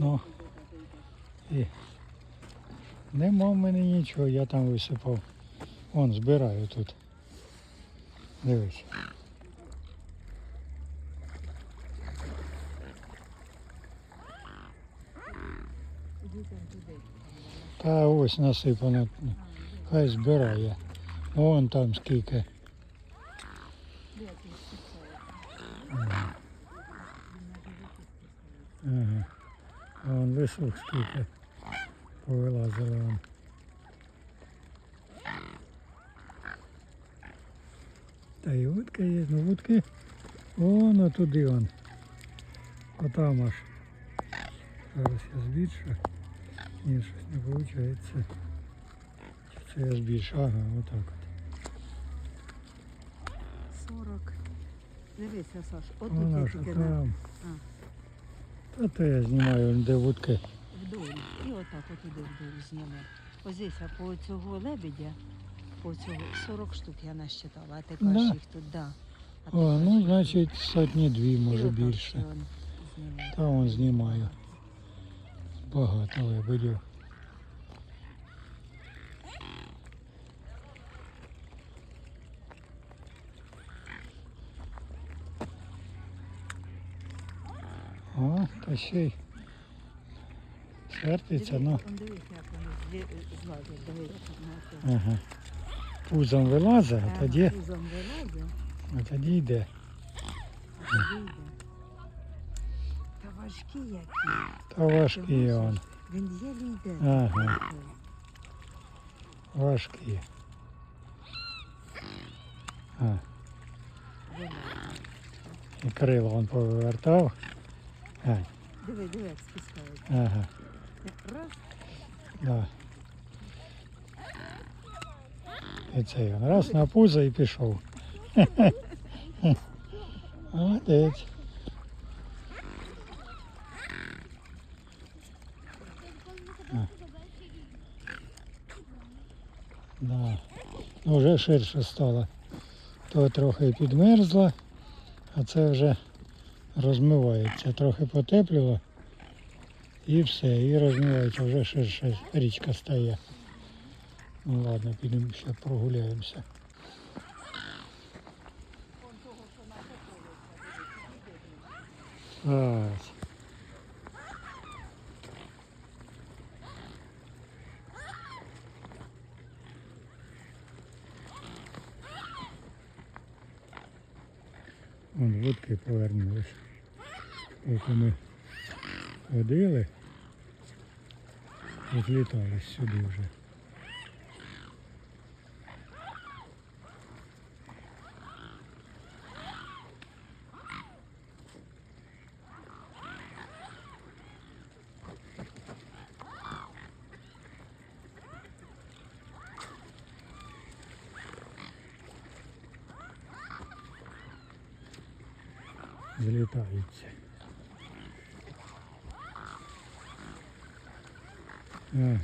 Ну і нема в мене нічого, я там висипав. Вон збираю тут. Дивись. Та ось насипано. Хай збирає. Вон там скільки. Ага. А вон висох скільки. Повилазило вон. Та і вудка є, ну вудки. Воно туди вон. Отам аж. Зараз я збільшу. Ні, щось не виходить. Це я збільшу? Ага, отак от. 40. Дивися, Саш, от тут тільки на там. А. То я знімаю, де вудки. вдоль. І отак от іде вдоль зніме. Ось здесь, а по цього лебедя, по цього 40 штук я насчитала, а ти Да. їх тут, да. А ти О, кажеш, ну значить сотні дві. І може отак більше. ще он. Та вон знімаю. Багато лебедів. О, та ще й свертиться, Диви, ну. Ага. Пузом вилазить, а тоді, пузом вилазить, а тоді йде. а тоді йде. Та важкі які. Та важкий он. Він єлі йде. Ага. Важкий. А, і крило он повертав. А, Диви, диви, як спускається. ага, Раз, да. І цей він раз на пузо і пішов. Молодець. А. Да. Ну, вже ширше стало. То трохи підмерзло, а це вже розмивається. Трохи потепліло і все, і розмивається, вже ширше річка стає. Ну ладно, підемо ще прогуляємося. Ось. Вон водки повернулись. Поки ми ходили, відлітались сюди вже. Злітаються. А,